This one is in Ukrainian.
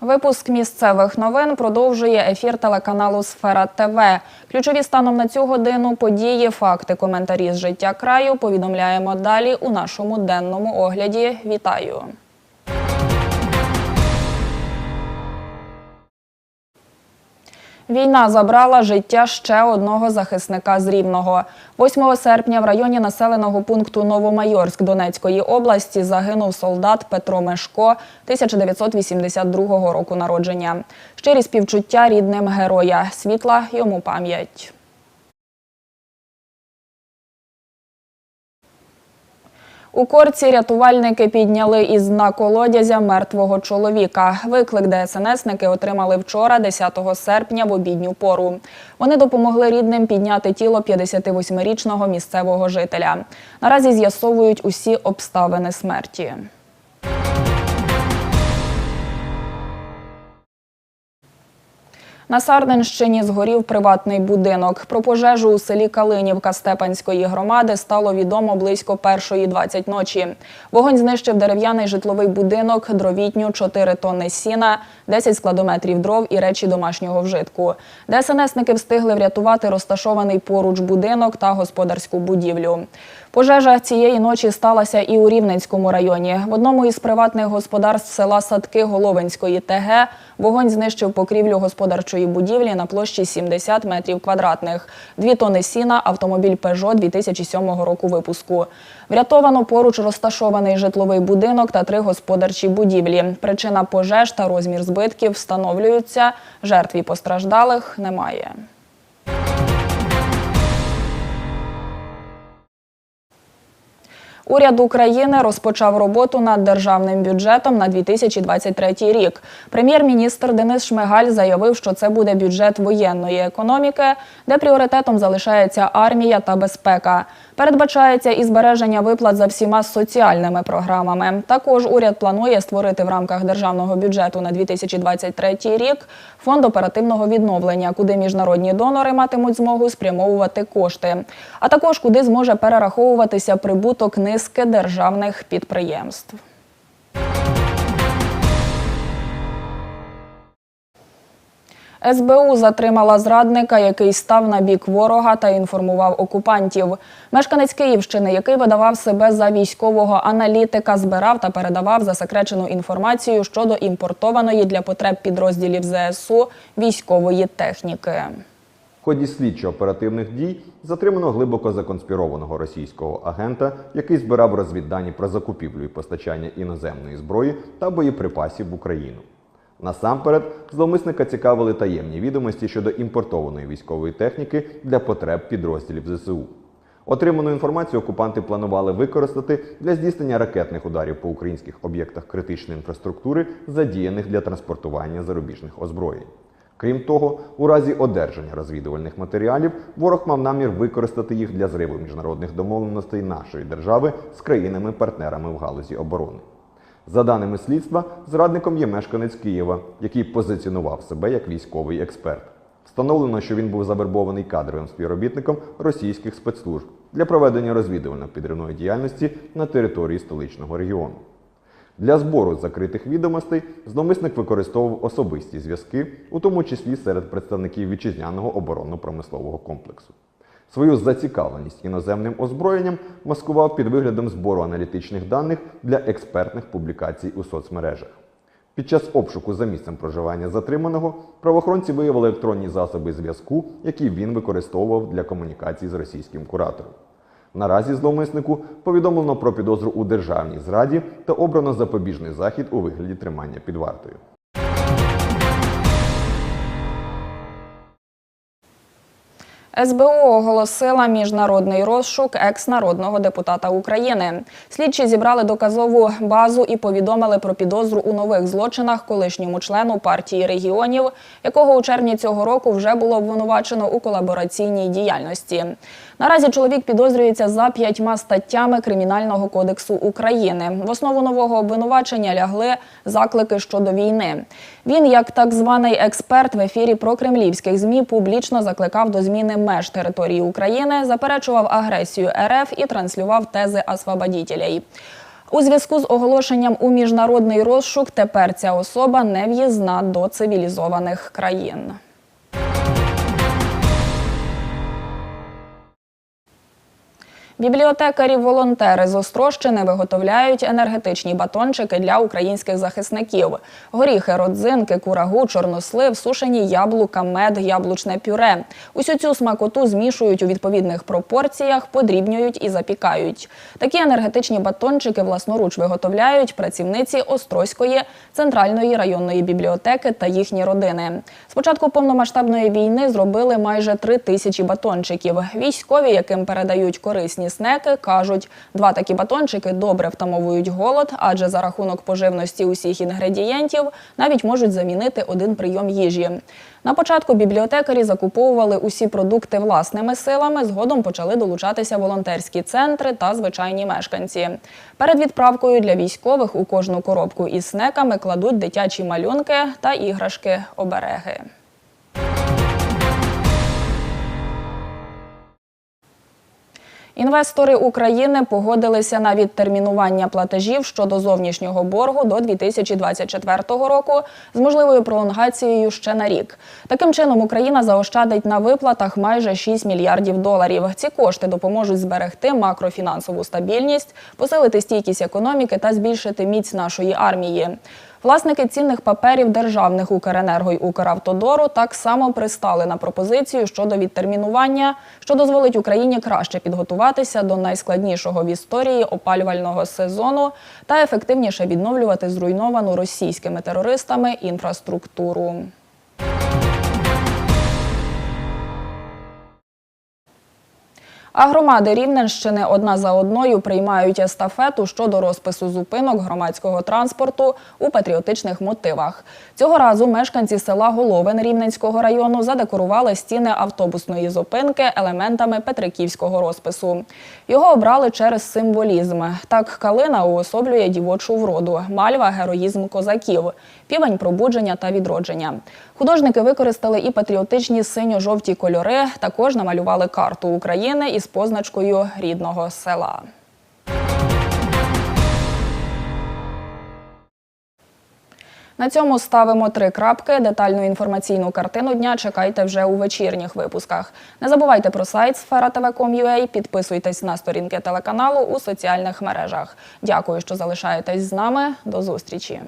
Випуск місцевих новин продовжує ефір телеканалу Сфера ТВ. Ключові станом на цю годину події, факти, коментарі з життя краю повідомляємо далі у нашому денному огляді. Вітаю! Війна забрала життя ще одного захисника з Рівного. 8 серпня в районі населеного пункту Новомайорськ Донецької області загинув солдат Петро Мешко 1982 року народження. Щирі співчуття рідним героя. Світла йому пам'ять. У корці рятувальники підняли із дна колодязя мертвого чоловіка. Виклик ДСНСники отримали вчора, 10 серпня, в обідню пору. Вони допомогли рідним підняти тіло 58-річного місцевого жителя. Наразі з'ясовують усі обставини смерті. На Сардинщині згорів приватний будинок. Про пожежу у селі Калинівка Степанської громади стало відомо близько першої 20 ночі. Вогонь знищив дерев'яний житловий будинок, дровітню, 4 тонни сіна, 10 складометрів дров і речі домашнього вжитку. ДСНСники встигли врятувати розташований поруч будинок та господарську будівлю. Пожежа цієї ночі сталася і у Рівненському районі. В одному із приватних господарств села Садки Головинської ТГ вогонь знищив покрівлю господарчої будівлі на площі 70 метрів квадратних. Дві тони сіна, автомобіль Peugeot 2007 року випуску. Врятовано поруч розташований житловий будинок та три господарчі будівлі. Причина пожеж та розмір збитків встановлюються. Жертв і постраждалих немає. Уряд України розпочав роботу над державним бюджетом на 2023 рік. Прем'єр-міністр Денис Шмигаль заявив, що це буде бюджет воєнної економіки, де пріоритетом залишається армія та безпека. Передбачається і збереження виплат за всіма соціальними програмами. Також уряд планує створити в рамках державного бюджету на 2023 рік фонд оперативного відновлення, куди міжнародні донори матимуть змогу спрямовувати кошти, а також куди зможе перераховуватися прибуток низки державних підприємств. СБУ затримала зрадника, який став на бік ворога та інформував окупантів. Мешканець Київщини, який видавав себе за військового аналітика, збирав та передавав засекречену інформацію щодо імпортованої для потреб підрозділів ЗСУ військової техніки. В ході слідчо-оперативних дій затримано глибоко законспірованого російського агента, який збирав розвіддані про закупівлю і постачання іноземної зброї та боєприпасів в Україну. Насамперед, зловмисника цікавили таємні відомості щодо імпортованої військової техніки для потреб підрозділів ЗСУ. Отриману інформацію окупанти планували використати для здійснення ракетних ударів по українських об'єктах критичної інфраструктури, задіяних для транспортування зарубіжних озброєнь. Крім того, у разі одержання розвідувальних матеріалів ворог мав намір використати їх для зриву міжнародних домовленостей нашої держави з країнами-партнерами в галузі оборони. За даними слідства, зрадником є мешканець Києва, який позиціонував себе як військовий експерт. Встановлено, що він був завербований кадровим співробітником російських спецслужб для проведення розвідувально-підривної діяльності на території столичного регіону. Для збору закритих відомостей зловмисник використовував особисті зв'язки, у тому числі серед представників вітчизняного оборонно-промислового комплексу. Свою зацікавленість іноземним озброєнням маскував під виглядом збору аналітичних даних для експертних публікацій у соцмережах. Під час обшуку за місцем проживання затриманого правоохоронці виявили електронні засоби зв'язку, які він використовував для комунікації з російським куратором. Наразі зловмиснику повідомлено про підозру у державній зраді та обрано запобіжний захід у вигляді тримання під вартою. СБУ оголосила міжнародний розшук екс-народного депутата України. Слідчі зібрали доказову базу і повідомили про підозру у нових злочинах колишньому члену партії регіонів, якого у червні цього року вже було обвинувачено у колабораційній діяльності. Наразі чоловік підозрюється за п'ятьма статтями Кримінального кодексу України. В основу нового обвинувачення лягли заклики щодо війни. Він, як так званий експерт в ефірі прокремлівських змі, публічно закликав до зміни меж території України, заперечував агресію РФ і транслював тези освободітелей. У зв'язку з оголошенням у міжнародний розшук тепер ця особа не в'їзна до цивілізованих країн. Бібліотекарі-волонтери з Острощини виготовляють енергетичні батончики для українських захисників. Горіхи, родзинки, курагу, чорнослив, сушені яблука, мед, яблучне пюре. Усю цю смакоту змішують у відповідних пропорціях, подрібнюють і запікають. Такі енергетичні батончики власноруч виготовляють працівниці Острозької центральної районної бібліотеки та їхні родини. З початку повномасштабної війни зробили майже три тисячі батончиків. Військові, яким передають корисні снеки, кажуть, два такі батончики добре втамовують голод, адже за рахунок поживності усіх інгредієнтів навіть можуть замінити один прийом їжі. На початку бібліотекарі закуповували усі продукти власними силами. Згодом почали долучатися волонтерські центри та звичайні мешканці. Перед відправкою для військових у кожну коробку із снеками кладуть дитячі малюнки та іграшки-обереги. Інвестори України погодилися на відтермінування платежів щодо зовнішнього боргу до 2024 року з можливою пролонгацією ще на рік. Таким чином Україна заощадить на виплатах майже 6 мільярдів доларів. Ці кошти допоможуть зберегти макрофінансову стабільність, посилити стійкість економіки та збільшити міць нашої армії. Власники цінних паперів державних Укренерго й Укравтодору так само пристали на пропозицію щодо відтермінування, що дозволить Україні краще підготуватися до найскладнішого в історії опалювального сезону та ефективніше відновлювати зруйновану російськими терористами інфраструктуру. А громади Рівненщини одна за одною приймають естафету щодо розпису зупинок громадського транспорту у патріотичних мотивах. Цього разу мешканці села Головин Рівненського району задекорували стіни автобусної зупинки елементами петриківського розпису. Його обрали через символізм. Так, калина уособлює дівочу вроду, мальва героїзм козаків, півень пробудження та відродження. Художники використали і патріотичні синьо-жовті кольори, також намалювали карту України із позначкою рідного села. На цьому ставимо три крапки. Детальну інформаційну картину дня чекайте вже у вечірніх випусках. Не забувайте про сайт sfera.tv.com.ua, підписуйтесь на сторінки телеканалу у соціальних мережах. Дякую, що залишаєтесь з нами. До зустрічі.